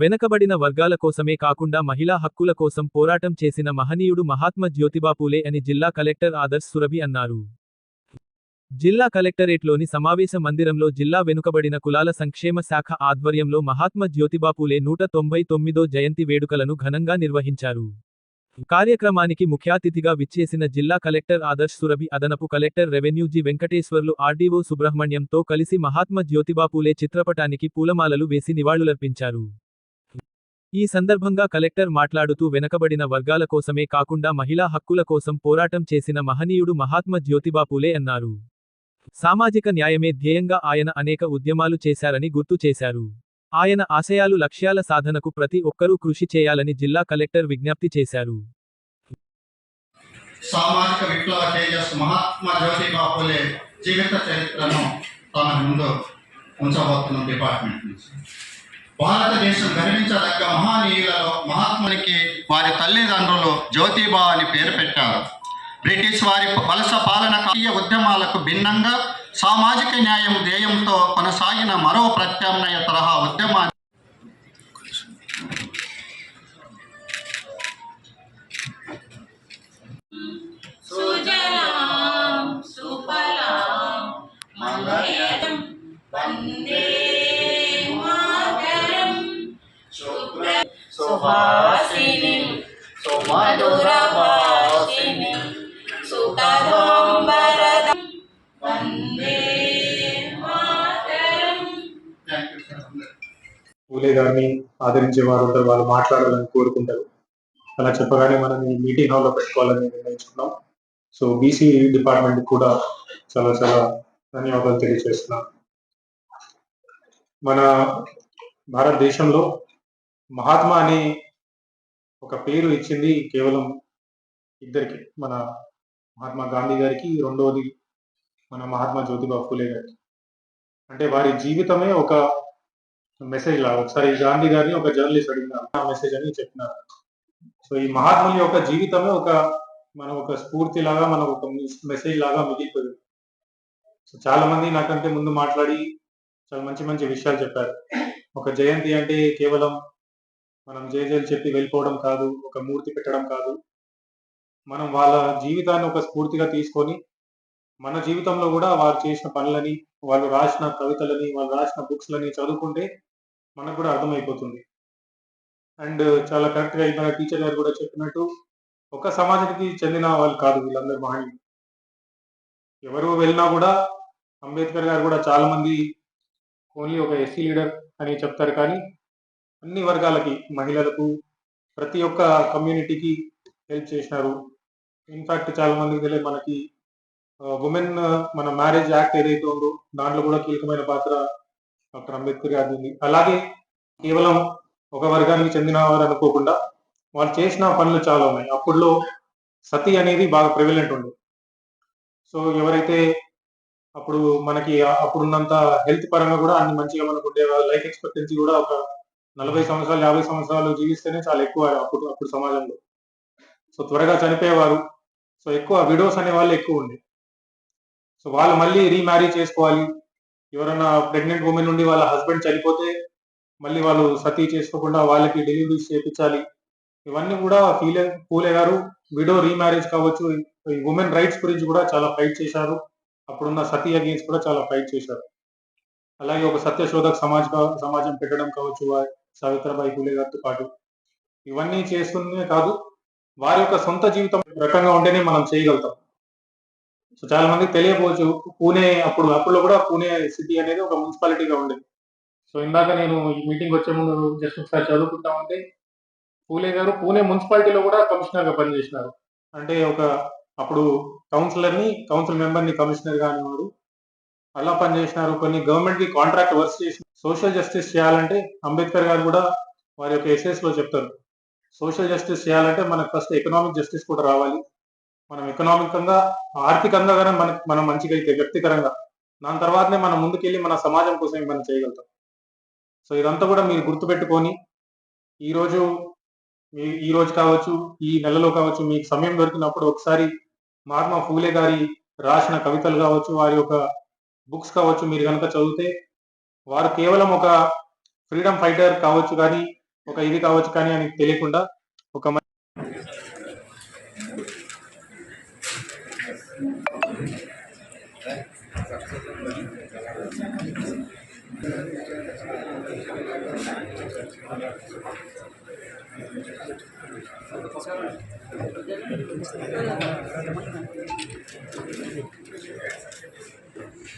వెనకబడిన వర్గాల కోసమే కాకుండా మహిళా హక్కుల కోసం పోరాటం చేసిన మహనీయుడు మహాత్మ జ్యోతిబాపూలే అని జిల్లా కలెక్టర్ ఆదర్శ్ సురభి అన్నారు. జిల్లా కలెక్టరేట్లోని సమావేశ మందిరంలో జిల్లా వెనుకబడిన కులాల సంక్షేమ శాఖ ఆధ్వర్యంలో మహాత్మ జ్యోతిబాపూలే నూట తొంభై తొమ్మిదో జయంతి వేడుకలను ఘనంగా నిర్వహించారు. కార్యక్రమానికి ముఖ్యాతిథిగా విచ్చేసిన జిల్లా కలెక్టర్ ఆదర్శ్ సురభి అదనపు collector revenue G Venkateswarlu RDO సుబ్రహ్మణ్యంతో కలిసి మహాత్మ జ్యోతిబాపూలే చిత్రపటానికి పూలమాలలు వేసి నివాళులర్పించారు. ఈ సందర్భంగా కలెక్టర్ మాట్లాడుతూ వెనకబడిన వర్గాల కోసమే కాకుండా మహిళా హక్కుల కోసం పోరాటం చేసిన మహనీయుడు మహాత్మ జ్యోతిబా పూలే అన్నారు. సామాజిక న్యాయమే ధ్యేయంగా ఆయన అనేక ఉద్యమాలు చేశారని గుర్తు చేశారు. ఆయన ఆశయాలు లక్ష్యాల సాధనకు ప్రతి ఒక్కరూ కృషి చేయాలని జిల్లా కలెక్టర్ విజ్ఞప్తి చేశారు. సామాజిక విప్లవ తేజస్ మహాత్మా జ్యోతిబా పూలే జీవిత చరిత్రను తన ముందు ఉంచబోతున్న డిపార్ట్మెంట్ నుంచి. భారతదేశం గర్వించదగ్గ మహానీయులలో మహాత్మునికి వారి తల్లిదండ్రులు జ్యోతిబా అని పేరు పెట్టారు. బ్రిటిష్ వారి వలస పాలన కాయ ఉద్యమాలకు భిన్నంగా సామాజిక న్యాయం ధ్యేయంతో కొనసాగిన మరో ప్రత్యామ్నాయ తరహా ఉద్యమాన్ని సుహాసిని సుమధురవాసిని సుతరాం వందే పూలే గారిని ఆదరించే వారు ఉంటారు వాళ్ళు మాట్లాడాలని కోరుకుంటారు. అలా చెప్పగానే మనం ఈ మీటింగ్ హాల్లో పెట్టుకోవాలని నిర్ణయించుకున్నాం. సో బీసీ డిపార్ట్మెంట్ కూడా చాలా చాలా ధన్యవాదాలు తెలియజేస్తున్నాం. మన భారతదేశంలో మహాత్మా అనే ఒక పేరు ఇచ్చింది కేవలం ఇద్దరికి మన మహాత్మా గాంధీ గారికి రెండవది మన మహాత్మా జ్యోతిబా ఫూలే గారికి. అంటే వారి జీవితమే ఒక మెసేజ్ లాగా ఒకసారి గాంధీ గారిని ఒక జర్నలిస్ట్ అడిగినారు ఆ మెసేజ్ అని చెప్పినారు. సో ఈ మహాత్ముల యొక్క జీవితమే ఒక మన ఒక స్ఫూర్తి లాగా మన ఒక మెసేజ్ లాగా మిగిలిపోయింది. సో చాలా మంది నాకంటే ముందు మాట్లాడి చాలా మంచి మంచి విషయాలు చెప్పారు. ఒక జయంతి అంటే కేవలం మనం జయజయలు చెప్పి వెళ్ళిపోవడం కాదు ఒక మూర్తి పెట్టడం కాదు. మనం వాళ్ళ జీవితాన్ని ఒక స్ఫూర్తిగా తీసుకొని మన జీవితంలో కూడా వారు చేసిన పనులని వాళ్ళు రాసిన కవితలని వాళ్ళు రాసిన బుక్స్లని చదువుకుంటే మనకు కూడా అర్థమైపోతుంది. అండ్ చాలా కరెక్ట్గా మన టీచర్ గారు కూడా చెప్పినట్టు ఒక సమాజానికి చెందిన వాళ్ళు కాదు వీళ్ళందరూ మహనీయులు. ఎవరు వెళ్ళినా కూడా అంబేద్కర్ గారు కూడా చాలా మంది ఓన్లీ ఒక ఎస్సీ లీడర్ అని చెప్తారు కానీ అన్ని వర్గాలకి మహిళలకు ప్రతి ఒక్క కమ్యూనిటీకి హెల్ప్ చేసినారు. ఇన్ఫాక్ట్ చాలా మందికి తెలియదు మనకి ఉమెన్ మన మ్యారేజ్ యాక్ట్ ఏదైతే ఉందో దాంట్లో కూడా కీలకమైన పాత్ర డాక్టర్ అంబేద్కర్ గారి ఉంది. అలాగే కేవలం ఒక వర్గానికి చెందిన వారు అనుకోకుండా వాళ్ళు చేసిన పనులు చాలా ఉన్నాయి. అప్పుడులో సతి అనేది బాగా ప్రివిలెంట్ ఉంది సో ఎవరైతే అప్పుడు మనకి అప్పుడున్నంత హెల్త్ పరంగా కూడా అన్ని మంచిగా మనకు ఉండే లైఫ్ ఎక్స్పెక్టెన్సీ కూడా ఒక నలభై సంవత్సరాలు యాభై సంవత్సరాలు జీవిస్తేనే చాలా ఎక్కువ అప్పుడు అప్పుడు సమాజంలో. సో త్వరగా చనిపోయేవారు. సో ఎక్కువ విడోస్ అనే వాళ్ళు ఎక్కువ ఉండే. సో వాళ్ళు మళ్ళీ రీమ్యారీ చేసుకోవాలి. ఎవరైనా ప్రెగ్నెంట్ ఉమెన్ నుండి వాళ్ళ హస్బెండ్ చనిపోతే మళ్ళీ వాళ్ళు సతీ చేసుకోకుండా వాళ్ళకి డెలివరీస్ చేయించాలి ఇవన్నీ కూడా ఫీల్ పూలే గారు విడో రీమ్యారేజ్ కావచ్చు. ఈ ఉమెన్ రైట్స్ గురించి కూడా చాలా ఫైట్ చేశారు. అప్పుడున్న సతీ అగేన్స్ కూడా చాలా ఫైట్ చేశారు. అలాగే ఒక సత్యశోధక సమాజ సమాజం పెట్టడం కావచ్చు. సావిత్రబాయి పూలే గారితో పాటు. ఇవన్నీ చేస్తూనే కాదు వారి యొక్క సొంత జీవితం రకంగా ఉంటేనే మనం చేయగలుగుతాం. సో చాలా మందికి తెలియపోవచ్చు పూణే అప్పుడు అప్పుడు కూడా పూణే సిటీ అనేది ఒక మున్సిపాలిటీగా ఉండేది. సో ఇందాక నేను ఈ మీటింగ్ వచ్చే ముందు జస్ట్ ఒకసారి చదువుకుంటా ఉంటే పూలే గారు పూణే మున్సిపాలిటీలో కూడా కమిషనర్గా పనిచేసినారు. అంటే ఒక అప్పుడు కౌన్సిలర్ని కౌన్సిల్ మెంబర్ని కమిషనర్గా అనేవారు అలా పనిచేసినారు కొన్ని గవర్నమెంట్కి కాంట్రాక్ట్ వర్క్స్ చేసి సోషల్ జస్టిస్ చేయాలంటే అంబేద్కర్ గారు కూడా వారి యొక్క ఎస్ఎస్లో చెప్తారు. సోషల్ జస్టిస్ చేయాలంటే మనకు ఫస్ట్ ఎకనామిక్ జస్టిస్ కూడా రావాలి. మనం ఎకనామికంగా ఆర్థికంగా కానీ మనకి మనం మంచిగా అయితే వ్యక్తికరంగా దాని తర్వాతనే మనం ముందుకెళ్ళి మన సమాజం కోసం మనం చేయగలుగుతాం. సో ఇదంతా కూడా మీరు గుర్తుపెట్టుకొని ఈరోజు మీ ఈ రోజు కావచ్చు ఈ నెలలో కావచ్చు మీకు సమయం దొరికినప్పుడు ఒకసారి మహాత్మా ఫూలే గారి రాసిన కవితలు కావచ్చు వారి యొక్క బుక్స్ కావచ్చు మీరు కనుక చదివితే వారు కేవలం ఒక ఫ్రీడమ్ ఫైటర్ కావచ్చు కానీ ఒక ఇది కావచ్చు కానీ అని తెలియకుండా ఒక